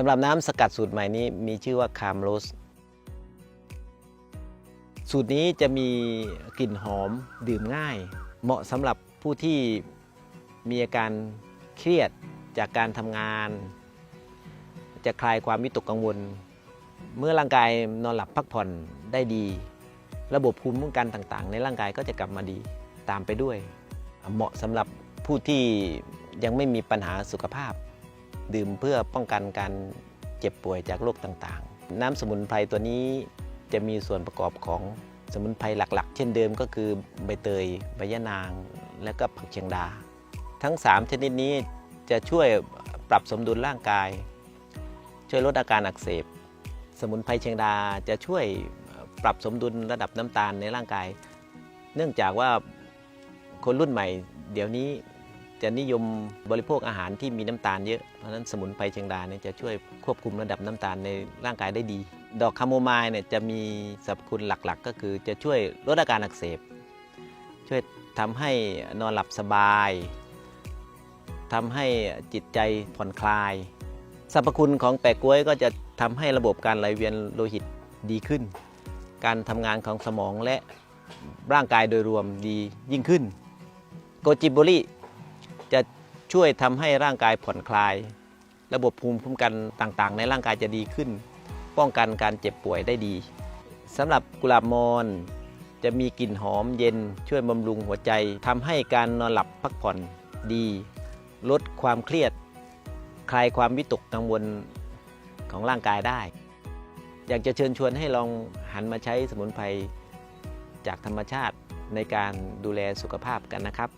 สำหรับน้ำสกัดสูตรใหม่นี้มีชื่อว่าคามโรส สูตรนี้จะมีกลิ่นหอมดื่มง่าย เหมาะสำหรับผู้ที่มีอาการเครียดจากการทำงาน จะคลายความวิตกกังวล เมื่อร่างกายนอนหลับพักผ่อนได้ดี ระบบภูมิคุ้มกันต่างๆ ในร่างกายก็จะกลับมาดีตามไปด้วย เหมาะสำหรับผู้ที่ยังไม่มีปัญหาสุขภาพ ดื่มเพื่อป้องกันการเจ็บป่วยจากโรคต่างๆ น้ำสมุนไพรตัวนี้จะมีส่วนประกอบของสมุนไพรหลักๆ เช่นเดิมก็คือใบเตยใบยะนาง และก็ผักเชียงดา ทั้ง 3 ชนิดนี้จะช่วยปรับสมดุลร่างกาย ช่วยลดอาการอักเสบ สมุนไพรเชียงดาจะช่วยปรับสมดุลระดับน้ำตาลในร่างกาย เนื่องจากว่าคนรุ่นใหม่ เดี๋ยวนี้ จะนิยมบริโภคอาหารที่มีน้ำตาลเยอะเพราะฉะนั้นสมุนไพรเชียงดาเนี่ยจะช่วยควบคุมระดับน้ำตาลในร่างกายได้ดี ดอกคาโมไมล์เนี่ยจะมีสรรพคุณหลักๆ ก็คือจะช่วยลดอาการอักเสบ ช่วยทำให้นอนหลับสบายทำให้จิตใจผ่อนคลาย สรรพคุณของแปะกล้วยก็จะทำให้ระบบการไหลเวียนโลหิตดีขึ้น การทำงานของสมองและร่างกายโดยรวมดียิ่งขึ้น โกจิบุริ จะช่วยทำให้ร่างกายผ่อนคลาย ระบบภูมิคุ้มกันต่างๆ ในร่างกายจะดีขึ้น ป้องกันการเจ็บป่วยได้ดีสำหรับกุหลาบมอนจะมีกลิ่นหอมเย็นช่วยบำรุงหัวใจทำให้การนอนหลับพักผ่อนดี ลดความเครียด คลายความวิตกกังวลของร่างกายได้ อยากจะเชิญชวนให้ลองหันมาใช้สมุนไพรจากธรรมชาติในการดูแลสุขภาพกันนะครับ